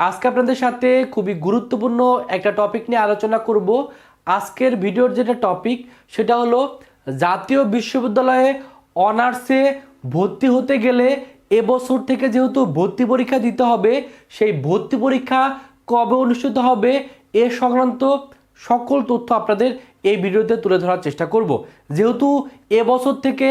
আজকে আপনাদের সাথে খুবই গুরুত্বপূর্ণ একটা টপিক নিয়ে আলোচনা করব। আজকের ভিডিওর যেটা টপিক সেটা হলো জাতীয় বিশ্ববিদ্যালয়ে অনার্সে ভর্তি হতে গেলে এবছর থেকে যেহেতু ভর্তি পরীক্ষা দিতে হবে, সেই ভর্তি পরীক্ষা কবে অনুষ্ঠিত হবে এ সংক্রান্ত সকল তথ্য আপনাদের এই ভিডিওতে তুলে ধরার চেষ্টা করব। যেহেতু এবছর থেকে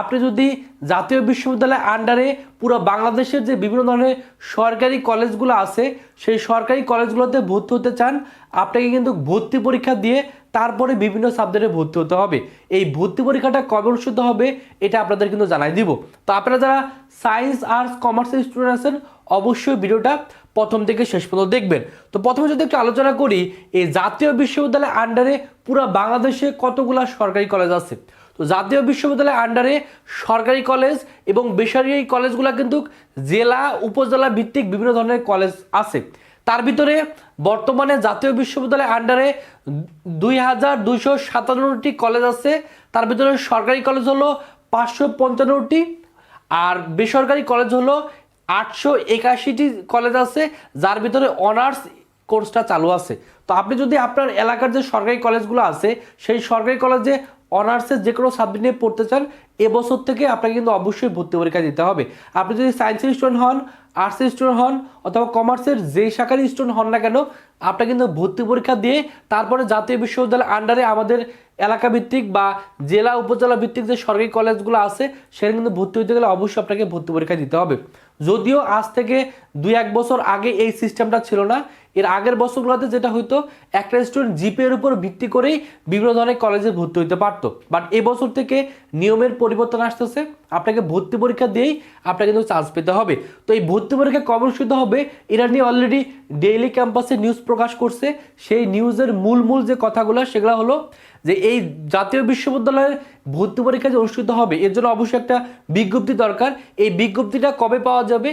আপনি যদি জাতীয় বিশ্ববিদ্যালয়ের আন্ডারে পুরো বাংলাদেশের যে বিভিন্ন ধরনের সরকারি কলেজগুলো আছে, সেই সরকারি কলেজগুলোতে ভর্তি হতে চান, আপনাকে কিন্তু ভর্তি পরীক্ষা দিয়ে তারপরে বিভিন্ন সাবজেক্টে ভর্তি হতে হবে। এই ভর্তি পরীক্ষাটা কবে অনুষ্ঠিত হবে, এটা আপনাদের কিন্তু জানাই দিব। তো আপনারা যারা সায়েন্স আর্টস কমার্সের স্টুডেন্ট আছেন, অবশ্যই ভিডিওটা প্রথম থেকে শেষ পর্যন্ত দেখবেন। তো প্রথমে যদি একটু আলোচনা করি, এই জাতীয় বিশ্ববিদ্যালয়ের আন্ডারে পুরো বাংলাদেশে কতগুলো সরকারি কলেজ আছে? তো জাতীয় বিশ্ববিদ্যালয়ের আন্ডারে সরকারি কলেজ এবং বেসরকারি কলেজগুলো কিন্তু জেলা, উপজেলা ভিত্তিক বিভিন্ন ধরনের কলেজ আছে। তার ভিতরে বর্তমানে জাতীয় বিশ্ববিদ্যালয়ের আন্ডারে দুই হাজার দুইশো সাতান্নটি কলেজ আছে। তার ভিতরে সরকারি কলেজ হলো পাঁচশো পঞ্চান্নটি আর বেসরকারি কলেজ হলো আটশো একাশিটি কলেজ আছে, যার ভিতরে অনার্স কোর্সটা চালু আছে। তো আপনি যদি আপনার এলাকার যে সরকারি কলেজগুলো আছে, সেই সরকারি কলেজে অনার্সের যে কোনো সাবজেক্ট নিয়ে পড়তে চান, এবছর থেকে আপনাকে কিন্তু অবশ্যই ভর্তি পরীক্ষা দিতে হবে। আপনি যদি সায়েন্সের স্টুডেন্ট হন আর্টসের স্টুডেন্ট হন, অথবা কমার্সের যেই শাখার স্টুডেন্ট হন না কেন আপনাকে কিন্তু ভর্তি পরীক্ষা দিয়ে তারপরে জাতীয় বিশ্ববিদ্যালয়ের আন্ডারে আমাদের এলাকা ভিত্তিক বা জেলা, উপজেলা ভিত্তিক যে সরকারি কলেজগুলো আছে, সেখানে কিন্তু ভর্তি হতে গেলে অবশ্যই আপনাকে ভর্তি পরীক্ষা দিতে হবে। যদিও আজ থেকে দুই এক বছর আগে এই সিস্টেমটা ছিল না এর আগের বছরগুলোতে যেটা হইতো, একটা স্টুডেন্ট জিপের উপর ভিত্তি করেই বিভিন্ন ধরনের কলেজে ভর্তি হতে পারতো। বাট এবছর থেকে নিয়মের পরিবর্তন আসতেছে। আপনাকে ভর্তি পরীক্ষা দিয়েই আপনাকে কিন্তু চান্স পেতে হবে। তো এই ভর্তি পরীক্ষা কবে অনুষ্ঠিত হবে এটা নিয়ে অলরেডি ডেইলি ক্যাম্পাসে নিউজ প্রকাশ করছে। সেই নিউজের মূল মূল যে কথাগুলো, সেগুলো হলো যে এই জাতীয় বিশ্ববিদ্যালয়ের ভর্তি পরীক্ষা যে অনুষ্ঠিত হবে, এর জন্য অবশ্যই একটা বিজ্ঞপ্তি দরকার। এই বিজ্ঞপ্তিটা কবে পাওয়া যাবে?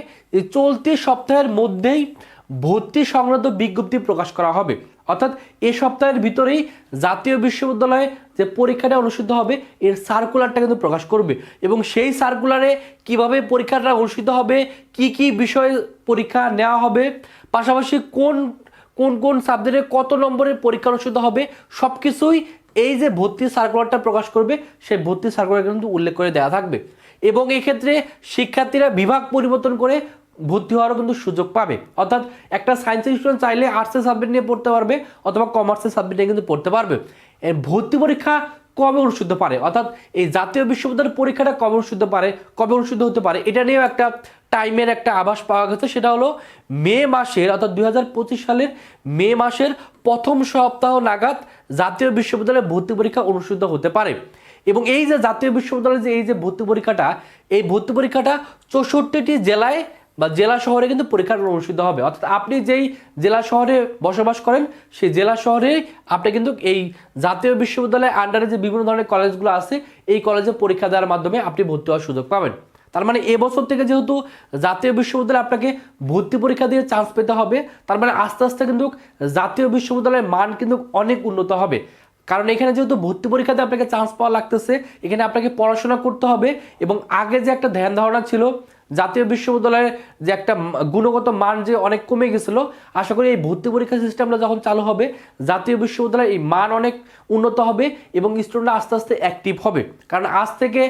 চলতি সপ্তাহের মধ্যেই ভর্তি সংক্রান্ত বিজ্ঞপ্তি প্রকাশ করা হবে। অর্থাৎ এ সপ্তাহের ভিতরেই জাতীয় বিশ্ববিদ্যালয়ে যে পরীক্ষাটা অনুষ্ঠিত হবে, এর সার্কুলারটা কিন্তু প্রকাশ করবে। এবং সেই সার্কুলারে কীভাবে পরীক্ষাটা অনুষ্ঠিত হবে, কি কি বিষয়ে পরীক্ষা নেওয়া হবে, পাশাপাশি কোন কোন কোন সাবজেক্টে কত নম্বরের পরীক্ষা অনুষ্ঠিত হবে সব কিছুই এই যে ভর্তি সার্কুলারটা প্রকাশ করবে, সেই ভর্তি সার্কুলার কিন্তু উল্লেখ করে দেওয়া থাকবে। এবং এক্ষেত্রে শিক্ষার্থীরা বিভাগ পরিবর্তন করে ভর্তি হওয়ারও কিন্তু সুযোগ পাবে। অর্থাৎ একটা সায়েন্সের স্টুডেন্ট চাইলে আর্টসের সাবজেক্ট নিয়ে পড়তে পারবে অথবা কমার্সের সাবজেক্ট নিয়ে কিন্তু পড়তে পারবে। ভর্তি পরীক্ষা কবে অনুষ্ঠিত পারে? অর্থাৎ এই জাতীয় বিশ্ববিদ্যালয়ের পরীক্ষাটা কবে অনুষ্ঠিত পারে, কবে অনুষ্ঠিত হতে পারে, এটা নিয়েও একটা টাইমের একটা আভাস পাওয়া গেছে। সেটা হলো মে মাসের, অর্থাৎ দু হাজার পঁচিশ সালের মে মাসের প্রথম সপ্তাহ নাগাদ জাতীয় বিশ্ববিদ্যালয়ে ভর্তি পরীক্ষা অনুষ্ঠিত হতে পারে। এবং এই যে জাতীয় বিশ্ববিদ্যালয়ের যে এই যে ভর্তি পরীক্ষাটা, এই ভর্তি পরীক্ষাটা চৌষট্টিটি জেলায় বা জেলা শহরে কিন্তু পরীক্ষাটা অনুষ্ঠিত হবে। অর্থাৎ আপনি যেই জেলা শহরে বসবাস করেন, সেই জেলা শহরে আপনি কিন্তু এই জাতীয় বিশ্ববিদ্যালয়ের আন্ডারে যে বিভিন্ন ধরনের কলেজগুলো আছে, এই কলেজে পরীক্ষা দেওয়ার মাধ্যমে আপনি ভর্তি হওয়ার সুযোগ পাবেন। তার মানে এবছর থেকে যেহেতু জাতীয় বিশ্ববিদ্যালয়ে আপনাকে ভর্তি পরীক্ষা দিয়ে চান্স পেতে হবে, তার মানে আস্তে আস্তে কিন্তু জাতীয় বিশ্ববিদ্যালয়ের মান কিন্তু অনেক উন্নত হবে। কারণ এখানে যেহেতু ভর্তি পরীক্ষাতে আপনাকে চান্স পাওয়া লাগতেছে, এখানে আপনাকে পড়াশোনা করতে হবে এবং আগে যে একটা ধ্যান ধারণা ছিল জাতীয় বিশ্ববিদ্যালয়ের যে একটা গুণগত মান যে অনেক কমে গেছিল, আশা করি এই ভর্তি পরীক্ষা সিস্টেমটা যখন চালু হবে, জাতীয় বিশ্ববিদ্যালয়ের এই মান অনেক উন্নত হবে এবং স্টুডেন্টরা আস্তে আস্তে অ্যাক্টিভ হবে। কারণ আজ থেকে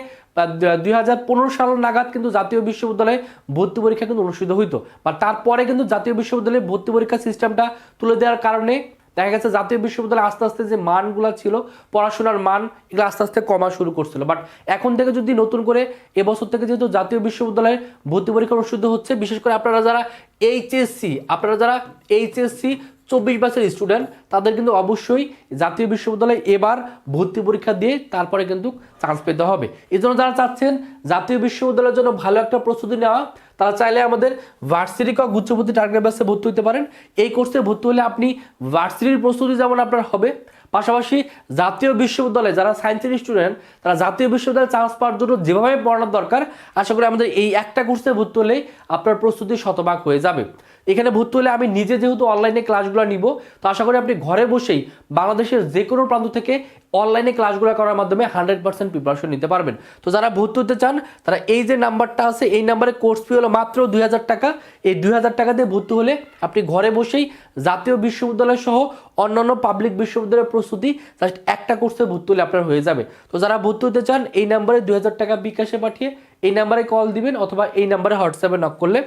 দুই হাজার পনেরো সাল নাগাদ কিন্তু জাতীয় বিশ্ববিদ্যালয়ে ভর্তি পরীক্ষা কিন্তু অনুষ্ঠিত হইতো। বা তারপরে কিন্তু জাতীয় বিশ্ববিদ্যালয়ে ভর্তি পরীক্ষা সিস্টেমটা তুলে দেওয়ার কারণে দেখা গেছে জাতীয় বিশ্ববিদ্যালয়ে আস্তে আস্তে যে মানগুলো ছিল, পড়াশোনার মান এগুলো আস্তে আস্তে কমা শুরু করছিল। বাট এখন থেকে যদি নতুন করে এবছর থেকে যেহেতু জাতীয় বিশ্ববিদ্যালয়ে ভর্তি পরীক্ষা অনুষ্ঠিত হচ্ছে, বিশেষ করে আপনারা যারা এইচএসসি আপনারা যারা এইচএসসি চব্বিশ বছরের স্টুডেন্ট তাদের কিন্তু অবশ্যই জাতীয় বিশ্ববিদ্যালয়ে এবার ভর্তি পরীক্ষা দিয়ে তারপরে কিন্তু চান্স পেতে হবে। এই জন্য যারা চাচ্ছেন জাতীয় বিশ্ববিদ্যালয়ের জন্য ভালো একটা প্রস্তুতি নেওয়া, তারা চাইলে আমাদের ভার্সিটি কক গুচ্ছভর্তি টার্গেট ব্যাসে ভর্তি হতে পারেন। এই কোর্সে ভর্তি হলে আপনি ভার্সিটির প্রস্তুতি যেমন আপনার হবে পাশাপাশি জাতীয় বিশ্ববিদ্যালয়ে যারা সায়েন্সের স্টুডেন্ট তারা জাতীয় বিশ্ববিদ্যালয়ে চান্স পাওয়ার জন্য যেভাবে পড়ানোর দরকার, আশা করি আমাদের এই একটা কোর্সে ভর্তি হলেই আপনার প্রস্তুতি শতভাগ হয়ে যাবে। এখানে ভর্তি হলে আমি নিজে যেহেতু অনলাইনে ক্লাসগুলো নিব, তো আশা করি আপনি ঘরে বসেই বাংলাদেশের যে কোনো প্রান্ত থেকে অনলাইনে ক্লাসগুলো করার মাধ্যমে হান্ড্রেড পার্সেন্ট প্রিপারেশন নিতে পারবেন। তো যারা ভর্তি হতে চান, তারা এই যে নাম্বারটা আছে, এই নাম্বারে কোর্স ফি হলো মাত্র দুই হাজার টাকা। এই দুই হাজার টাকা দিয়ে ভর্তি হলে আপনি ঘরে বসেই জাতীয় বিশ্ববিদ্যালয় সহ অন্যান্য পাবলিক বিশ্ববিদ্যালয়ের প্রস্তুতি জাস্ট একটা কোর্সে ভর্তি হলে আপনার হয়ে যাবে। তো যারা ভর্তি হতে চান, এই নাম্বারে দুই হাজার টাকা বিকাশে পাঠিয়ে এই নাম্বারে কল দিবেন অথবা এই নাম্বারে হোয়াটসঅ্যাপে নক করলে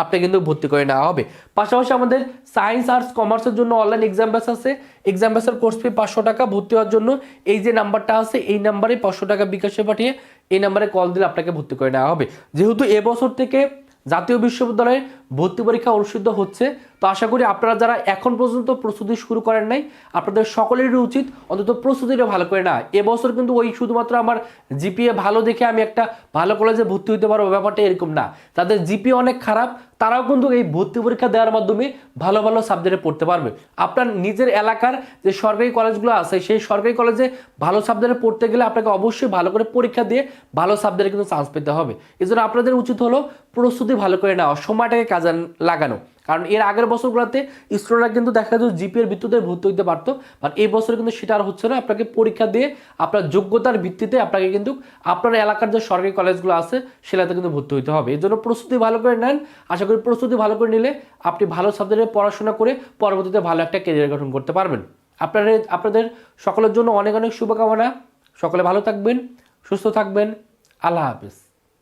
আপনি কিন্তু ভর্তি করে নেওয়া হবে। পাশাপাশি আমাদের সায়েন্স আর্টস কমার্সের জন্য অনলাইন এক্সাম ব্যাস আছে। এক্সাম ব্যাসের কোর্স ফি পাঁচশো টাকা ভর্তি হওয়ার জন্য। এই যে নাম্বারটা আছে, এই নাম্বারে পাঁচশো টাকা বিকাশে পাঠিয়ে এই নাম্বারে কল দিলে আপনাকে ভর্তি করে নেওয়া হবে। যেহেতু এবছর থেকে জাতীয় বিশ্ববিদ্যালয়ে ভর্তি পরীক্ষা অনুষ্ঠিত হচ্ছে। তো আশা করি আপনারা যারা এখন পর্যন্ত প্রস্তুতি শুরু করেন নাই, আপনাদের সকলেরই উচিত অন্তত প্রস্তুতিটা ভালো করে না এবছর কিন্তু ওই শুধুমাত্র আমার জিপিএ ভালো দেখে আমি একটা ভালো কলেজে ভর্তি হতে পারব, ব্যাপারটা এরকম না। তাদের জিপিএ অনেক খারাপ, তারাও কিন্তু এই ভর্তি পরীক্ষা দেওয়ার মাধ্যমে ভালো ভালো সাবজেক্টে পড়তে পারবে। আপনার নিজের এলাকার যে সরকারি কলেজগুলো আছে, সেই সরকারি কলেজে ভালো সাবজেক্টে পড়তে গেলে আপনাকে অবশ্যই ভালো করে পরীক্ষা দিয়ে ভালো সাবজেক্টে কিন্তু চান্স পেতে হবে। এজন্য আপনাদের উচিত হলো প্রস্তুতি ভালো করে নেওয়া, সময়টাকে কাজে লাগানো। কারণ এর আগের বছরগুলোতে স্টুডেন্টরা কিন্তু দেখা যেত জিপিএর ভিত্তিতে ভর্তি হতে পারতো বাট এই বছর কিন্তু সেটা আর হচ্ছে না। আপনাকে পরীক্ষা দিয়ে আপনার যোগ্যতার ভিত্তিতে আপনাকে কিন্তু আপনার এলাকার যে সরকারি কলেজগুলো আছে সেটাতে কিন্তু ভর্তি হতে হবে। এই জন্য প্রস্তুতি ভালো করে নেন। আশা করি প্রস্তুতি ভালো করে নিলে আপনি ভালো সাবজেক্টে পড়াশোনা করে পরবর্তীতে ভালো একটা কেরিয়ার গঠন করতে পারবেন। আপনাদের আপনাদের সকলের জন্য অনেক অনেক শুভকামনা। সকলে ভালো থাকবেন, সুস্থ থাকবেন। আল্লাহ হাফিজ।